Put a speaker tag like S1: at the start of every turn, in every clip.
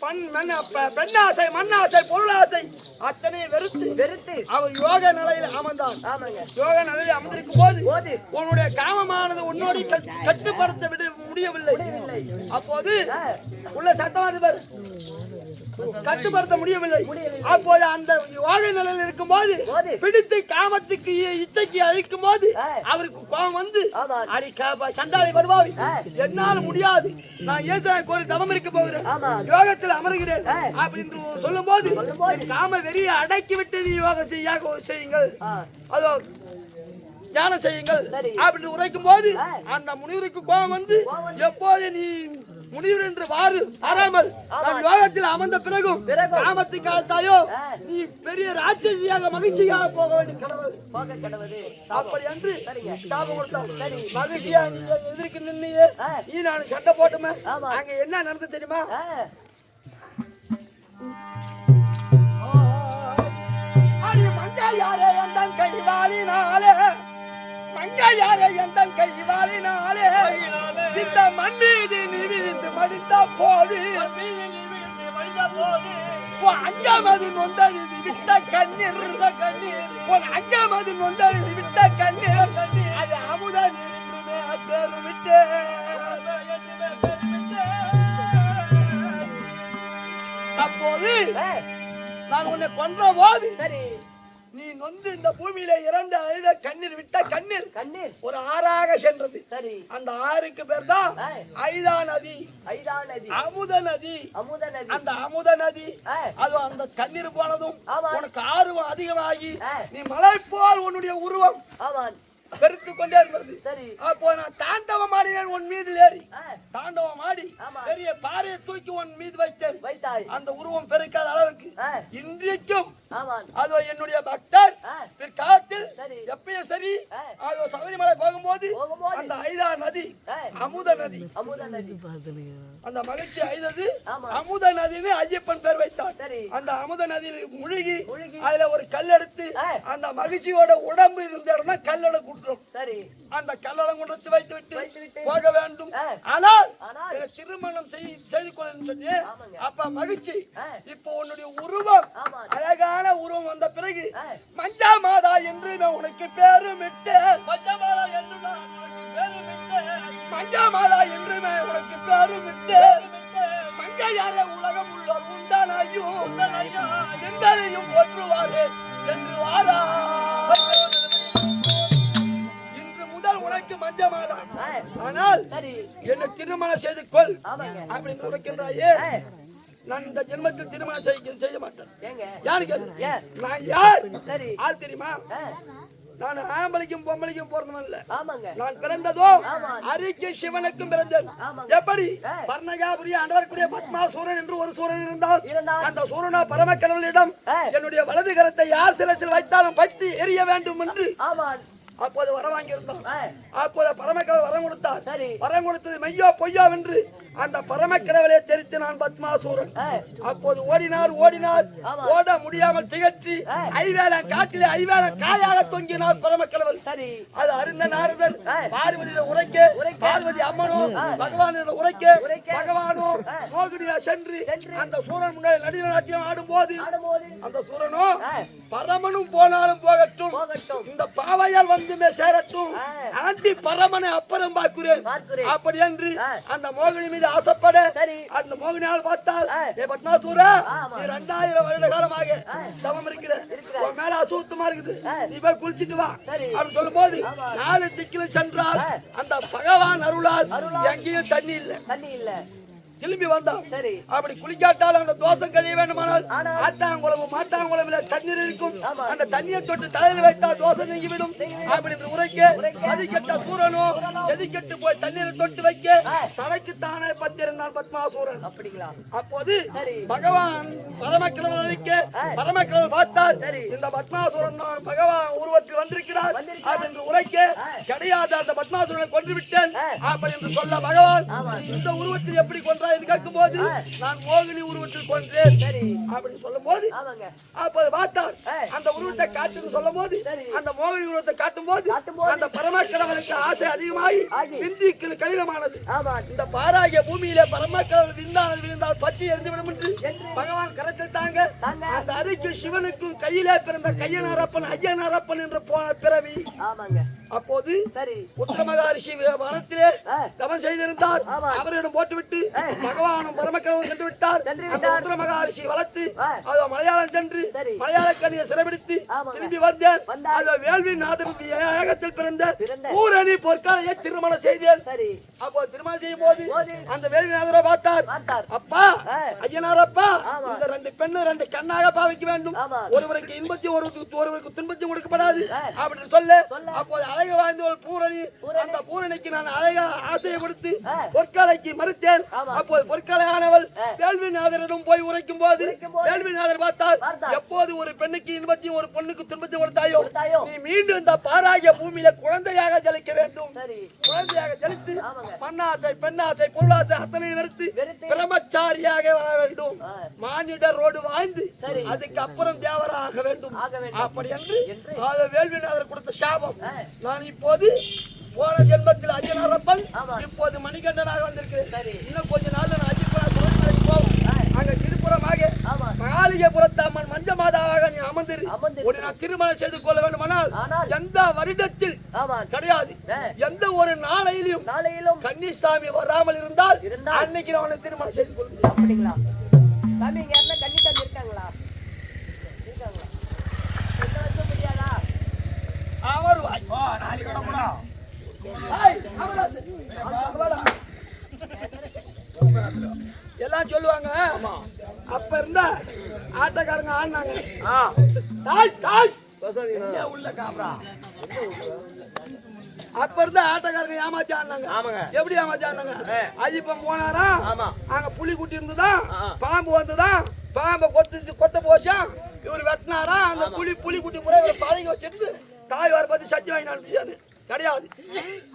S1: பண் மண் பெண்ணாசை மண்ணாசை பொருளாசை அத்தனை வெறுத்து
S2: வெறுத்து
S1: அவர் யோக நிலையில் அமர்ந்தான்
S2: ஆமாங்க.
S1: யோக நிலையில் அமர்ந்திருக்கும் போது உன்னுடைய காமமானது உன்னோடு கட்- கட்டுப்படுத்த விட முடியவில்லை. அப்போது உள்ள சத்தமாது பாரு. கட்டுப்படுத்த முடியவில்லை அப்போது அந்த யோக நிலையில் இருக்கும்போது
S2: போது.
S1: பிடித்து காமத்துக்கு இச்சைக்கு அழிக்கும் போது. அவருக்கு கோபம் வந்து. அடி சண்டாளி வருவாவி. என்னால முடியாது நான் ஏதோ ஒரு தவம் இருக்க போகிறேன். யோகத்தில் அமருகிறேன். அப்படின்னு சொல்லும் போது
S2: சொல்லும்போது.
S1: காம வெறியை அடக்கி விட்டு நீ யோகம் செய்ய செய்யுங்கள். அதோ தியானம் செய்யுங்கள். அப்படின்னு உரைக்கும் போது. அந்த முனிவருக்கு கோபம் வந்து எப்போது நீ முனிவர் என்று வாரு வராமல் நான் யோகத்தில் அமர்ந்த பிறகும் காத்தாயோ
S2: ஆ.
S1: நீ பெரிய ராட்சசியாக மகிழ்ச்சியாக போக வேண்டிய கடவுள்
S2: போக கடவுது
S1: அப்படி என்று. சாபம் கொடுத்தான் மகிழ்ச்சியா நீ எதிர்க்கு நின்னியே. நீ நான் சண்டை போட்டுமே. அங்க என்ன நடந்தது தெரியுமா மங்கையாரே எந்தன் கைவாளினாலே மங்கையாரே எந்தன் கைவாளினாலே இந்த மண் மீது நீ விழுந்து மடிந்த போது. அங்கமது நொந்தழுது விட்ட கண்ணீர். உன் அங்கமது நொந்தழுது விட்ட கண்ணீர். அது அமுத நீரின்றுமே பேரு விட்டு அப்போது நான் உன்னை கொன்ற போது
S2: சரி.
S1: நீ நொந்து இந்த பூமியில இறந்த அழுத கண்ணீர் விட்ட கண்ணீர்
S2: கண்ணீர்.
S1: ஒரு ஆறாக சென்றது.
S2: சரி.
S1: அந்த ஆறுக்கு பேர் தான். ஐதா நதி.
S2: ஐதா நதி.
S1: அமுத நதி.
S2: அமுத நதி.
S1: அந்த அமுத நதி. அது அந்த தண்ணீர் போனதும். உனக்கு ஆர்வம் அதிகமாகி. நீ மலை போல் உன்னுடைய உருவம் பெருத்து கொண்டே இருந்தது.
S2: சரி.
S1: அப்போ நான் தாண்டவம் ஆடினேன் உன் மீது ஏறி. தாண்டவம் ஆடி. பெரிய பாறையை தூக்கி உன் மீது வைத்தேன்.
S2: வைத்தாய்.
S1: அந்த உருவம் பெருக்காத அளவுக்கு இன்றைக்கும் அதோ என்னுடைய பக்தர். பிற்காலத்தில். எப்பயும் சரி. அதோ சபரிமலை போகும்போது. அந்த ஐதா நதி. அமுத நதி அந்த மகிழ்ச்சி ஐதது. அமுத நதின்னு ஐயப்பன் பேர் வைத்தான்
S2: சரி.
S1: அந்த அமுத நதியில் முழுகி. அதுல ஒரு கல் எடுத்து. அந்த மகிழ்ச்சியோட உடம்பு இருந்த இடம் தான் கல்லட குற்றம்
S2: சரி
S1: அந்த கல்லடம் குன்றத்தை வைத்து விட்டு. போக வேண்டும். ஆனால் திருமணம் செய்- செய்து கொள்ளு சொல்லி. அப்ப மகிழ்ச்சி. இப்போ உன்னுடைய உருவம்
S2: ஆமா.
S1: அழகான உருவம் வந்த பிறகு. மஞ்சா மாதா என்று நான் உனக்கு பேருமிட்டு மஞ்சா மாதா என்று நான் உனக்கு பேருமிட்டு மஞ்சா மாதா என்று நான் உனக்கு பேருமிட்டு மங்கையாரே உலகம் உள்ளோர் உண்டானாயும் எங்களையும் போற்றுவாரே என்று வாரா. இன்று முதல் உனக்கு மஞ்ச மாதா. ஆனால் என்னை திருமணம் செய்து கொள். அப்படின்னு உரைக்கின்றாயே நான் இந்த ஜென்மத்தில் திருமணம் செய்ய செய்ய மாட்டேன் யாரு கேளு?
S2: ஏன்
S1: நான் யார்?
S2: சரி.
S1: ஆள் தெரியுமா? நான் ஆம்பளைக்கும் பொம்பளைக்கும் பிறந்தவன் இல்ல. நான் பிறந்ததோ. அரிக்கு சிவனுக்கும் பிறந்தேன். எப்படி?
S2: ஆ.
S1: பர்ணகாபுரி ஆண்டவர்க்குரிய பத்மாசூரன் என்று ஒரு சூரன் இருந்தால். அந்த சூரனா பரமக்கடவுளிடம். என்னுடைய வலது கரத்தை யார் சிலசில் வைத்தாலும் பற்றி எரிய வேண்டும் என்று அப்போது வரம் வாங்கியிருந்தோம். அப்போது பரமக்கடவுள் வரம் கொடுத்தார். வரம் கொடுத்தது மெய்யோ பொய்யோ என்று அந்த பரமக்கடவுளை தெரித்து நான் பத்மாசூரன் அப்போது ஓடினார் ஓடினார். ஓட முடியாமல் திகற்றி. ஐவேல காட்டிலே ஐவேல காயாக தொங்கினார் பரமக்கடவுள் அது அறிந்த நாரதர்
S2: ஆ.
S1: பார்வதியிட உரைக்க. பார்வதி அம்மனும் பகவானிட உரைக்க. பகவானும். மோகினியா சென்று. அந்த சூரன் முன்னாடி நடின நாட்டியம் ஆடும் போது அந்த சூரனும். பரமனும் போனாலும் போகட்டும் இந்த பாவையால் வந்துமே சேரட்டும். ஆண்டி பரமனை அப்புறம் பார்க்கிறேன். அப்படி என்று. அந்த மோகினி மீது ஆசைப்பட
S2: சரி
S1: அந்த மோகினியால் பார்த்தால். ஏ பத்மாசூரா. நீ ரெண்டாயிரம் வருட காலமாக தவம் இருக்கிற உன் மேல அசுத்தமா இருக்குது. நீ போய் குளிச்சிட்டு வா. அப்படின்னு சொல்லும் போது. நாலு திக்கிலும் சென்றால். அந்த பகவான் அருளால். எங்கேயும் தண்ணி இல்லை
S2: தண்ணி இல்ல
S1: திரும்பி வந்தான்
S2: சரி
S1: அப்படி குளிக்காட்டால் அந்த தோசம் கழிய வேண்டுமானால்
S2: ஆனால்.
S1: ஆட்டாங்குளம் மாட்டாங்குளம்ல தண்ணீர் இருக்கும். அந்த தண்ணியை தொட்டு தலையில் வைத்தால் தோசை நீங்கிவிடும் அப்படி என்று உரைக்க மதிக்கெட்ட சூரனோ எதிக்கெட்டு போய் தண்ணீரை தொட்டு வைக்க
S2: ஆ.
S1: தலைக்கு தானே பத்திருந்தான் பத்மாசூரன்
S2: அப்படிங்களா
S1: அப்போது. பகவான் பரமக்கிழவர் அழைக்க
S2: ஆ.
S1: பரமக்கிழவர் பார்த்தார். இந்த பத்மாசுரன் பகவான் உருவத்தில் வந்திருக்கிறார். அப்படி என்று உரைக்க கிடையாது அந்த பத்மாசுரனை கொன்று விட்டேன். அப்படி என்று சொல்ல பகவான். இந்த உருவத்தில் எப்படி கொன்றாய் என்று கேட்கும்போது நான் மோகினி உருவத்தில் கொன்றேன்.
S2: சரி.
S1: அப்படின்னு சொல்லும் போது
S2: ஆமாங்க.
S1: அப்போது பார்த்தார். அந்த உருவத்தை காட்டுன்னு சொல்லும் போது. அந்த மோகினி உருவத்தை காட்டும் போது அந்த பரமக்கடவுளுக்கு ஆசை அதிகமாகி. விந்திக்கு கடினமானது.
S2: ஆமா.
S1: இந்த பாராகிய பூமியிலே பரமக்கடவுள் விந்தால் விழுந்தால் பத்தி எரிந்து விடும் என்று
S2: என்று.
S1: பகவான் தாங்க. அந்த அரிக்கும் சிவனுக்கும் கையிலே பிறந்த கையனாரப்பன் ஐயனாரப்பன் என்று போன பிறவி.
S2: ஆமாங்க.
S1: அப்போது
S2: சரி
S1: உத்தர மகாரிஷி வனத்திலே. தவம் செய்திருந்தார். அவரிடம் போட்டுவிட்டு. பகவானும் பரமக்கடவுள் சென்று விட்டார்
S2: சென்று
S1: அந்த
S2: விட்டார்.
S1: உத்தர மகாரிஷி வளர்த்து. அது மலையாளம் சென்று. மலையாள கண்ணியை சிறைபிடித்து. திரும்பி வந்தேன்
S2: வந்தார்.
S1: அந்த வேள்வி நாதன் ஏகத்தில் பிறந்த. பூரணி பொற்காலையை திருமணம் செய்தேன் அப்போ திருமணம் செய்யும் போது. அந்த வேள்விநாதரை பார்த்தார்
S2: பார்த்தார்
S1: அப்பா
S2: ஆ.
S1: ஐயனாரப்பா
S2: ஆமா.
S1: இந்த ரெண்டு பெண்ணு ரெண்டு கண்ணாக பாவிக்க வேண்டும். ஒருவருக்கு இன்பத்தையும் ஒருவருக்கு ஒருவருக்கு துன்பத்தையும் கொடுக்கப்படாது. அப்படின்னு சொல்ல. அப்போது அழகு வாய்ந்த ஒரு பூரணி. அந்த பூரணிக்கு நான் அழகா ஆசையை கொடுத்து. பொற்காலைக்கு மறுத்தேன். அப்போது பொற்காலையானவள். வேள்விநாதரிடம் போய் உரைக்கும் போது. வேள்விநாதர் பார்த்தார்
S2: பார்த்தார்.
S1: எப்போது ஒரு பெண்ணுக்கு இன்பத்தையும் ஒரு பொண்ணுக்கு துன்பத்தையும் கொடுத்தாயோ. நீ மீண்டும் இந்த பாராகிய பூமியில குழந்தையாக ஜலிக்க வேண்டும் குழந்தையாக ஜலித்து. மண்ணாசை பெண்ணாசை பொருளாசை அத்தனை நிறுத்தி
S2: வெறுத்து.
S1: பிரம்மச்சாரியாக வர வேண்டும்
S2: ஆ.
S1: மானிடரோடு வாழ்ந்து
S2: சரி.
S1: அதுக்கு அப்புறம் தேவராக வேண்டும்
S2: ஆக வேண்டும்.
S1: அப்படி என்று வேள்விநாதர் கொடுத்த சாபம். நான் இப்போது போன ஜென்மத்தில் ஐயனாரப்பன். இப்போது மணிகண்டனாக வந்திருக்கிறேன். இன்னும் கொஞ்ச நாள்ல நான் சபரிமலைக்கு போவோம். அங்க திருப்புறமாக
S2: ஆமா
S1: மாளிகைபுரத்தாமன் மஞ்ச மாதாவாக நீ அமர்ந்திரு
S2: அமர்ந்திரு.
S1: உன்னை நான் திருமணம் செய்து கொள்ள வேண்டுமானால்
S2: ஆனால்.
S1: எந்த வருடத்தில் கிடையாது
S2: ஆ.
S1: எந்த ஒரு நாளையிலும்
S2: நாளையிலும்
S1: கன்னிசாமி வராமல் இருந்தால். அன்னைக்கு நான் உன்னை திருமணம் செய்து கொள்கிறேன்
S2: அப்படிங்களா சாமி இங்க யாருன்னா கன்னி சாமி இருக்காங்களா இருக்காங்களா
S1: அவர். அவரா. எல்லாம் சொல்லுவாங்க அப்ப இருந்த ஆட்டக்காரங்க ஆடினாங்க. தாய் தாய். அப்ப இருந்த ஆட்டக்காரங்க ஏமாத்தி ஆடினாங்க. எப்படி ஏமாத்தி ஆடினாங்க? அஜிப்பம் போனாரா? அங்க புலி குட்டி இருந்ததா? பாம்பு வந்ததா? பாம்பை கொத்து கொத்த போச்சா? இவர் வெட்டினாரா? அந்த புலி புலி குட்டி இவர் பழகி வச்சிருந்து தாய் வர பார்த்து சத்தி வாங்கி அனுப்பிச்சாரு கிடையாது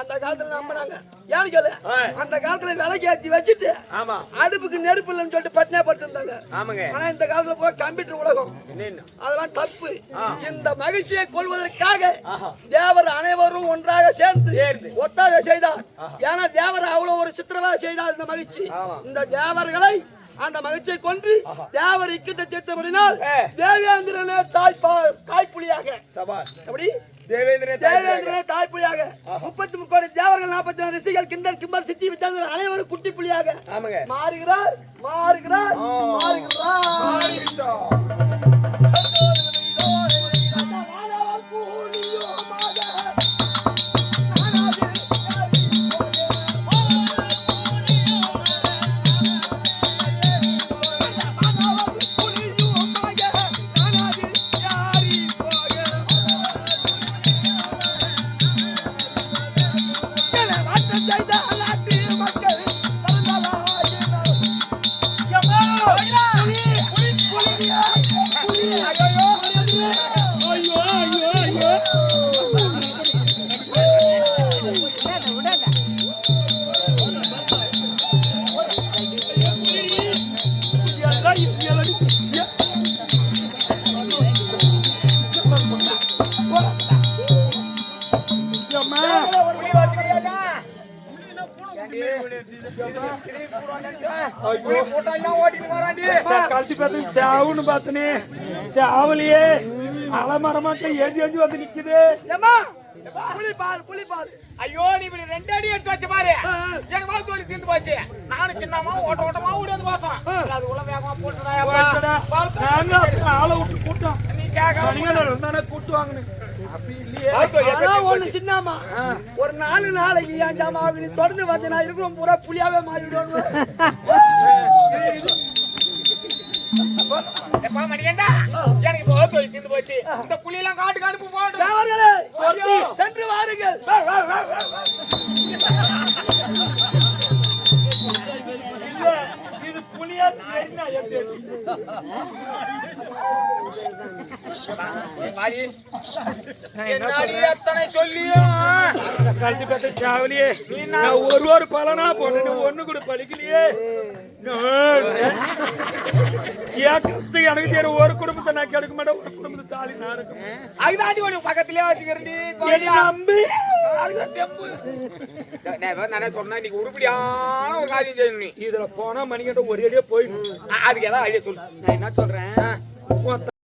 S1: அந்த காலத்துல நம்பினாங்க ஏன்னு கேளு? அந்த காலத்துல விலைக்கு ஏத்தி வச்சுட்டு
S3: ஆமா.
S1: அடுப்புக்கு நெருப்பு இல்லைன்னு சொல்லிட்டு பட்டினியா படுத்திருந்தாங்க.
S3: ஆமாங்க.
S1: ஆனா இந்த காலத்துல பூரா கம்ப்யூட்டர் உலகம். அதெல்லாம் தப்பு. இந்த மகிழ்ச்சியை கொள்வதற்காக தேவர் அனைவரும் ஒன்றாக சேர்ந்து. ஒத்தாக செய்தார். ஏன்னா தேவர் அவ்வளவு ஒரு சித்திரவதை செய்தார் இந்த மகிழ்ச்சி. இந்த தேவர்களை அந்த மகிழ்ச்சியை கொன்று தேவர் இக்கிட்ட தீர்த்தபடினால்
S3: ஏ.
S1: தேவேந்திரனே தாய்ப்பா தாய்ப்புலியாக. அப்படி
S3: தேவேந்திர
S1: தாய்ப்புலியாக முப்பத்தி முக்கோடி தேவர்கள் நாற்பத்தி நாலு ரிஷிகள் கிண்டல் கிம்பல் சித்தி வித்தாந்தர் அனைவரும் குட்டி புலியாக. மாறுகிறார் மாறுகிறார் மாறுகிறார்.
S4: கழட்டி பார்த்து சாவுன்னு பார்த்தனே. சாவலியே அலமரமாக்க ஏஞ்சி ஏஞ்சி வந்து நிக்குது.
S1: ஏம்மா, புலிப்பால் புலிப்பால்.
S5: ஐயோ நீ இப்படி ரெண்டு அடி எடுத்து வச்ச பாரு. எங்க மாதிரி தோழி தீர்ந்து போச்சு. நானும் சின்னமா ஓட்ட ஓட்டமா ஓடியாந்து பார்த்தோம். அது உள்ள வேகமா. போட்டுடா
S4: ஆளை விட்டு கூட்டம்.
S5: நீ கேட்க
S4: கூட்டு
S1: சின்னம்மா. ஒரு நாலு நாளைக்கு ஏன் ஜாமா ஆகுது? தொடர்ந்து வந்து நான் இருக்கிற பூரா புலியாவே மாறிவிடுவேன்
S5: மணிகண்டா? எனக்கு இப்போ தோழி தீர்ந்து போச்சு. இந்த புலியெல்லாம் காட்டுக்கு அனுப்பு போட்டு
S1: தேவர்களே, சென்று வாருங்கள்.
S4: இல்ல இது புலியா என்ன கழட்டி பார்த்த சாவலியே நான் ஒரு ஒரு பலனா போனேன்னு ஒண்ணு கூட ஏன் கஷ்டம் எனக்கு தெரியும் ஒரு குடும்பத்தை நான் கெடுக்க மாட்டேன். ஒரு குடும்பத்தை தாலி நான் இருக்க மாட்டேன்.
S5: அதுதாண்டி உனக்கு பக்கத்திலே வச்சுக்கிறேன்டி.
S4: என்னை நம்பி.
S5: நான் சொன்னா இன்னைக்கு உருப்படியான ஒரு காரியம் செய்யணும் நீ.
S4: இதுல போனா மணிக்கிட்ட ஒரே அடியா போயிடும்.
S5: அதுக்கு ஏதாவது ஐடியா சொல்லு.
S4: நான் என்ன சொல்றேன்?